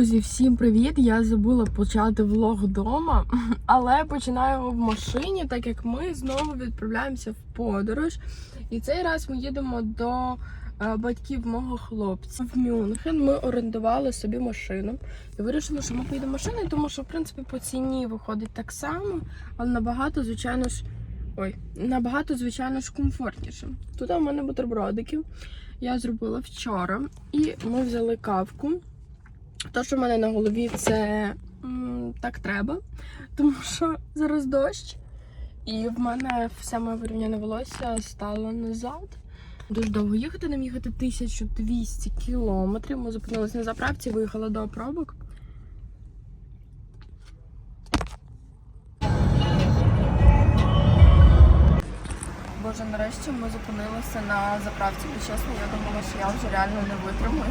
Друзі, всім привіт! Я забула почати влог вдома, але починаю його в машині, так як ми знову відправляємося в подорож. І цей раз ми їдемо до е, батьків мого хлопця в Мюнхен. Ми орендували собі машину і вирішили, що ми поїдемо машиною, тому що в принципі по ціні виходить так само, але набагато, звичайно ж, ой, набагато, звичайно ж, комфортніше. Тут у мене бутербродики. Я зробила вчора, і ми взяли кавку. То, що в мене на голові, це м, так треба, тому що зараз дощ, і в мене все моє вирівняне волосся стало назад. Дуже довго їхати, нам їхати 1200 кілометрів. Ми зупинилися на заправці, виїхали до пробок. Боже, нарешті ми зупинилися на заправці, бо чесно, я думала, що я вже реально не витримую.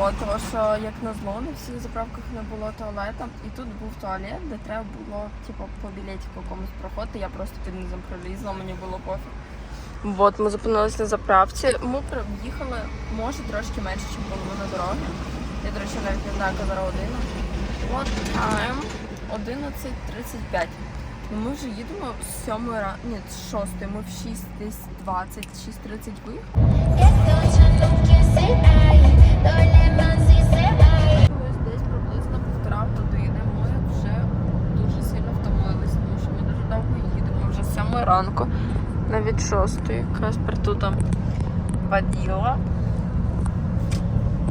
От, тому що як назло, на всіх заправках не було туалета. І тут був туалет, де треба було типу, по білетику комусь проходити. Я просто під низом пролізла, мені було пофіг. От, ми зупинилися на заправці. Ми проїхали, може, трошки менше, ніж половина дороги. Я, до речі, навіть не знаю, яка зараз година. От time 11.35. Ну, ми вже їдемо з 7 ранку, ні, з 6, ми в 6 десь 20, 6.30 виїхали. Десь приблизно півтора години. Ми вже дуже сильно втомились, тому що ми дуже довго їдемо вже з 7 ранку, навіть 6. Каспер тут там воділа.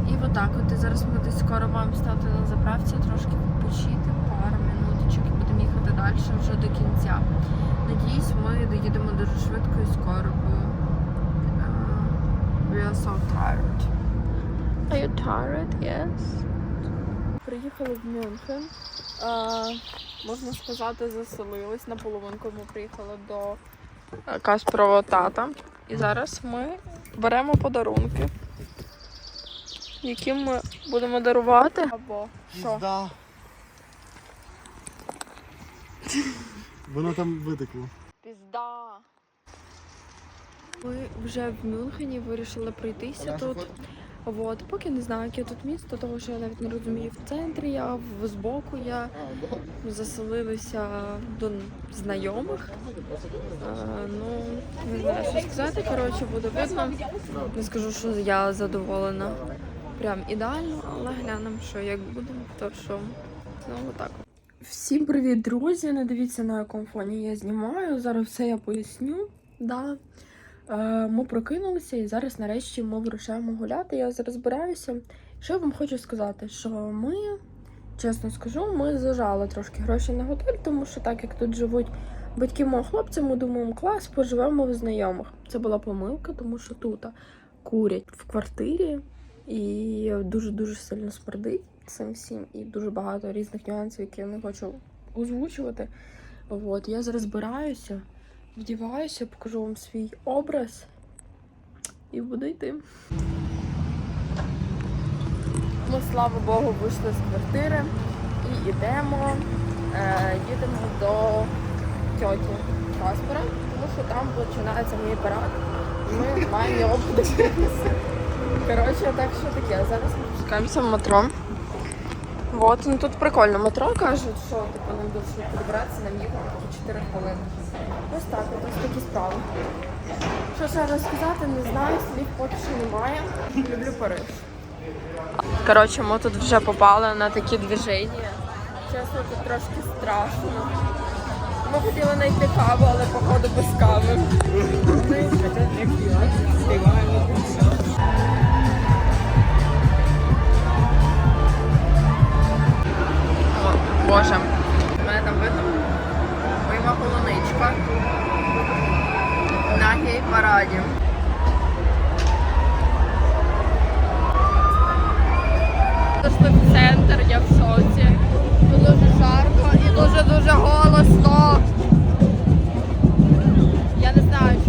І отак от і зараз ми десь скоро маємо стати на заправці, трошки відпочити, пару минуточок і будемо їхати далі вже до кінця. Надіюсь, ми доїдемо дуже швидко і скоро, бо е, we are so tired. You tired? Yes. Приїхали в Мюнхен. А, можна сказати, заселились на половинку. Ми приїхали до е, тата. І зараз ми беремо подарунки, які ми будемо дарувати. Або що? Воно там витекло. Пізда. Ми вже в Мюнхені вирішили пройтися тут. От, поки не знаю, яке тут місто, тому що я навіть не розумію, в центрі я, в збоку я заселилися до знайомих. А, ну, не знаю, що сказати. Коротше, буде видно. Не скажу, що я задоволена. Прям ідеально, але глянемо, що як буде, то що ну отак. Всім привіт, друзі! Не дивіться на якому фоні я знімаю. Зараз все я поясню. Да. Е, Ми прокинулися і зараз нарешті ми вирушаємо гуляти. Я зараз збираюся. Що я вам хочу сказати, що ми, чесно скажу, ми зажали трошки гроші на готель, тому що так як тут живуть батьки мого хлопця, ми думаємо, клас, поживемо в знайомих. Це була помилка, тому що тут курять в квартирі і дуже-дуже сильно смердить цим всім, і дуже багато різних нюансів, які я не хочу озвучувати. От, я зараз збираюся вдіваюся, покажу вам свій образ і буду йти. Ми, слава Богу, вийшли з квартири і йдемо, е, їдемо до тьоті Каспера, тому що там починається мій парад. Ми маємо його подивитися. Коротше, так що таке. Зараз ми спускаємося в метро. Вот, ну тут прикольно метро кажуть, що типу нам дуже швидко добратися, нам їхати по 4 хвилини. Ось так, ось такі справи. Що ще розказати, не знаю, слів поки що немає. Люблю Париж. Коротше, ми тут вже попали на такі движення. Чесно, тут трошки страшно. Ми хотіли знайти каву, але походу без кави. Зайшли в центр, я в шоці. Дуже жарко і дуже-дуже голосно. Я не знаю,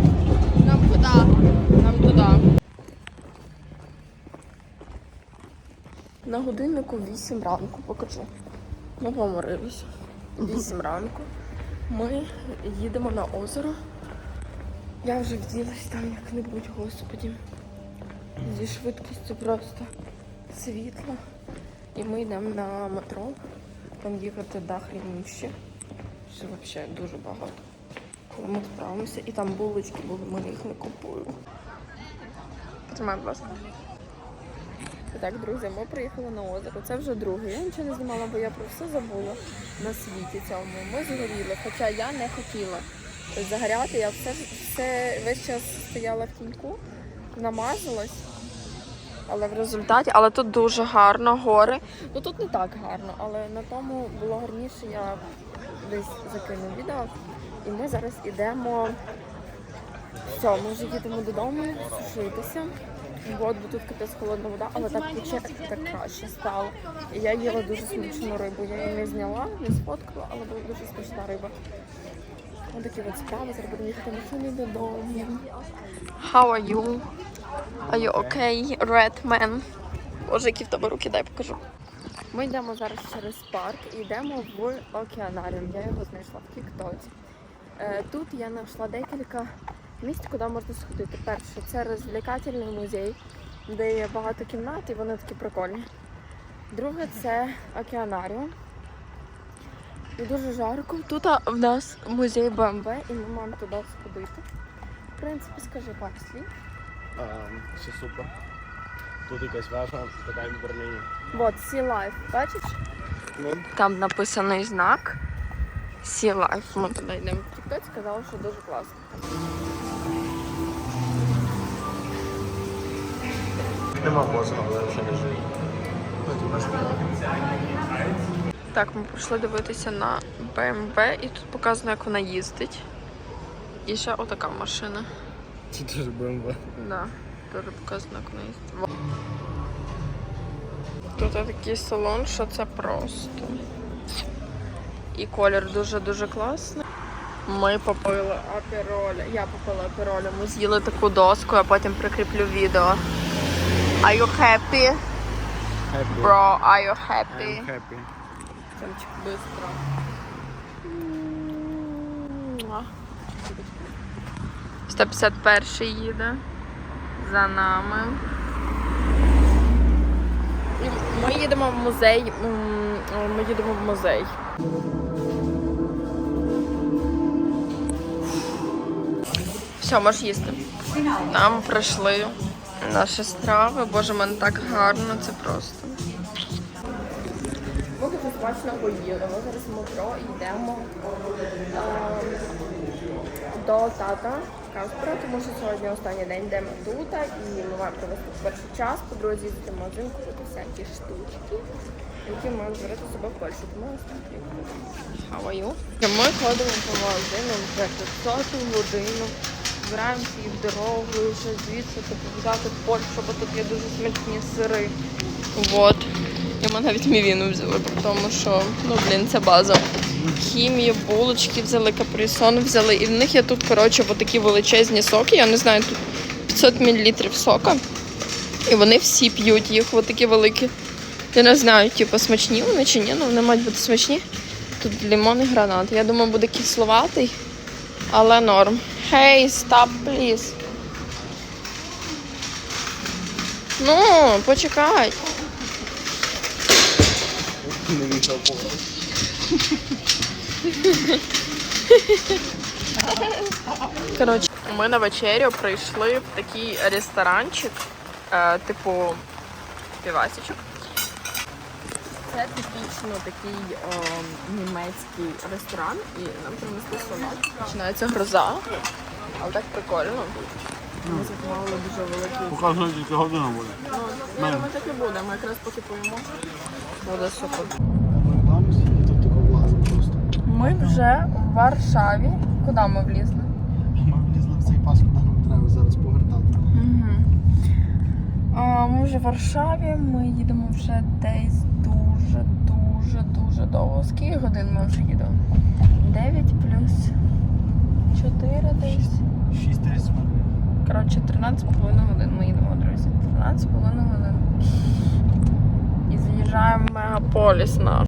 нам куди. Нам туди. На годиннику 8 ранку покажу. Ми поморилися. 8 ранку. Ми їдемо на озеро. Я вже вділась там як-небудь, господі. Зі швидкістю просто світла. І ми йдемо на метро. Там їхати до хрініще. Це взагалі дуже багато. Але ми справимося. І там булочки були, ми їх не купуємо. Потримай, будь ласка. Так, друзі, ми приїхали на озеро. Це вже друге. Я нічого не знімала, бо я про все забула на світі цьому. Ми згоріли, хоча я не хотіла загоряти. Я все, все весь час стояла в тіньку, намазалась. Але в результаті, але тут дуже гарно, гори. Ну тут не так гарно, але на тому було гарніше, я десь закину відео. І ми зараз йдемо. Все, ми вже їдемо додому, сушитися. От, бо тут капець холодна вода, але так пече, так краще стало. І я їла дуже смачну рибу. Я її не зняла, не сфоткала, але була дуже смачна риба. Ось такі от справи, зараз будемо їхати машини додому. How are you? Are you okay, red man? Боже, які в тебе руки, дай покажу. Ми йдемо зараз через парк і йдемо в океанаріум. Я його знайшла в Тіктоці. Е, Тут я знайшла декілька місць, куди можна сходити. Перше, це розвлекательний музей, де є багато кімнат і вони такі прикольні. Друге, це океанаріум. І дуже жарко. Тут в нас музей БМВ і ми маємо туди сходити. В принципі, скажи пару слів. Все супер. Тут якась вежа, така як в Берліні. Вот, Sea Life, бачиш? Ну, Там написаний знак Sea Life. Ми туди йдемо. Хтось сказав, що дуже класно. нема босса, але вже не живі. Так, ми прийшли дивитися на BMW і тут показано, як вона їздить. І ще отака машина. Це теж БМВ. Да, теж показано, вона. Тут такий салон, що це просто. І колір дуже-дуже класний. Ми попили апероля. Я попила апероля. Ми з'їли таку доску, а потім прикріплю відео. Are you happy? Happy. Bro, are you happy? I'm happy. Семчик, быстро. Муа. 151 їде за нами. Ми їдемо в музей. Ми їдемо в музей. Все, можеш їсти. Нам прийшли наші страви. Боже, мене так гарно, це просто. Ми дуже смачно поїли. Ми зараз в метро йдемо е, до тата Каспера, тому що сьогодні останній день йдемо тут, і ми маємо провести перший час, по-друге, з'їздити в магазин, купити всякі штучки, які ми збирати з собою в Польщу. Тому ось так are you? Ми ходимо по магазину вже 500 годину, збираємося і в дорогу, і вже звідси типу, взяти в Польщу, бо тут є дуже смачні сири. Вот. І ми навіть мівіну взяли, тому що, ну блін, це база. Хімію, булочки взяли, каприсон взяли. І в них є тут, коротше, такі величезні соки. Я не знаю, тут 500 мл сока. І вони всі п'ють їх, такі великі. Я не знаю, типу, смачні вони чи ні, ну вони мають бути смачні. Тут лимон і гранат. Я думаю, буде кисловатий, але норм. Hey, stop, please. Ну, почекай. Не. Коротше, ми на вечерю прийшли в такий ресторанчик, е, типу півасічок. Це типічно такий е, німецький ресторан, і нам принесли салат. Починається гроза, але так прикольно. Ми замовили дуже великий. Показує тільки годину буде. Ну, ми так і будемо, якраз поки поїмо. Буде супер. Ми там і тут тако влазимо просто. Ми вже в Варшаві. Куди ми влізли? Ми влізли в цей пас, куди нам треба зараз повертати. А, Ми вже в Варшаві, ми їдемо вже десь дуже, дуже, дуже довго. Скільки годин ми вже їдемо? 9 плюс 4 десь. 6.30 ми. Коротше, 13,5 годин ми їдемо, друзі. 13,5 годин. І заїжджаємо в мегаполіс наш.